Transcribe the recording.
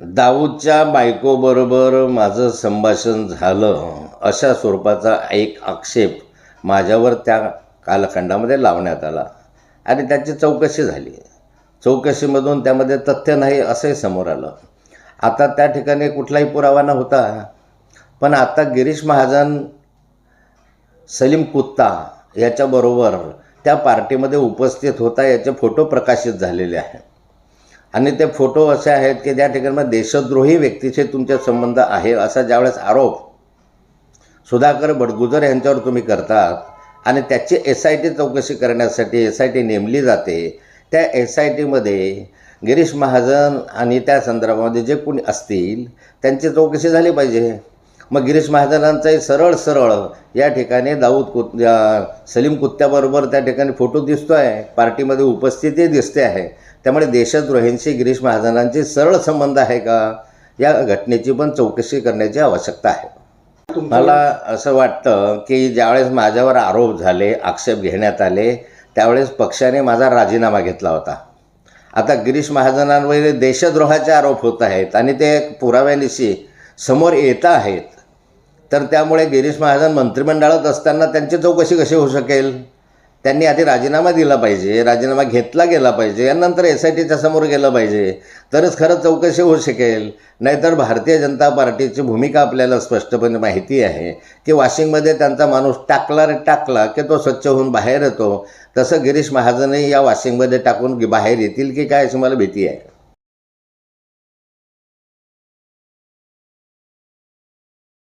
दाऊदच्या बायकोबरोबर माझं संभाषण झालं अशा स्वरूपाचा एक आक्षेप माझ्यावर त्या कालखंडामध्ये लावण्यात आला. आणि त्याची चौकशी झाली. चौकशीमधून त्यामध्ये तथ्य नाही असंही समोर आलं. आता त्या ठिकाणी कुठलाही पुरावा नव्हता. पण आता गिरीश महाजन सलीम कुत्ता याच्याबरोबर त्या पार्टीमध्ये उपस्थित होता याचे फोटो प्रकाशित झालेले आहेत. आणि ते फोटो असे आहेत की त्या ठिकाणी देशद्रोही व्यक्तीचे तुमचे संबंध आहे असा ज्यावेळेस आरोप सुधाकर बडगुजर यांच्यावर तुम्ही करतात आणि त्याची एस आय टी चौकशी करण्यासाठी एस आय टी नेमली जाते त्या एस आय टीमध्ये गिरीश महाजन आणि त्या संदर्भामध्ये जे कोणी असतील त्यांची चौकशी झाली पाहिजे. मग गिरीश महाजनांचाही सरळ सरळ या ठिकाणी दाऊद कुत सलीम कुत्त्याबरोबर त्या ठिकाणी फोटो दिसतो आहे पार्टीमध्ये उपस्थिती दिसते आहे. त्यामुळे देशद्रोहींशी गिरीश महाजनांचे सरळ संबंध आहे का? या घटनेची पण चौकशी करण्याची आवश्यकता आहे. मला असं वाटतं की ज्यावेळेस माझ्यावर आरोप झाले आक्षेप घेण्यात आले त्यावेळेस पक्षाने माझा राजीनामा घेतला होता. आता गिरीश महाजनांवर देशद्रोहाचे आरोप होत आहेत आणि ते पुराव्यानिशी समोर येत आहेत. तर त्यामुळे गिरीश महाजन मंत्रिमंडळात असताना त्यांची चौकशी कशी होऊ शकेल? त्यांनी आधी राजीनामा दिला पाहिजे राजीनामा घेतला गेला पाहिजे यानंतर एस आय टीच्या समोर गेलं पाहिजे. तरच खरंच चौकशी होऊ शकेल. नाहीतर भारतीय जनता पार्टीची भूमिका आपल्याला स्पष्टपणे माहिती आहे की वॉशिंगमध्ये त्यांचा माणूस टाकला रे टाकला की तो स्वच्छ होऊन बाहेर येतो. तसं गिरीश महाजनही या वॉशिंगमध्ये टाकून बाहेर येतील की काय अशी मला भीती आहे.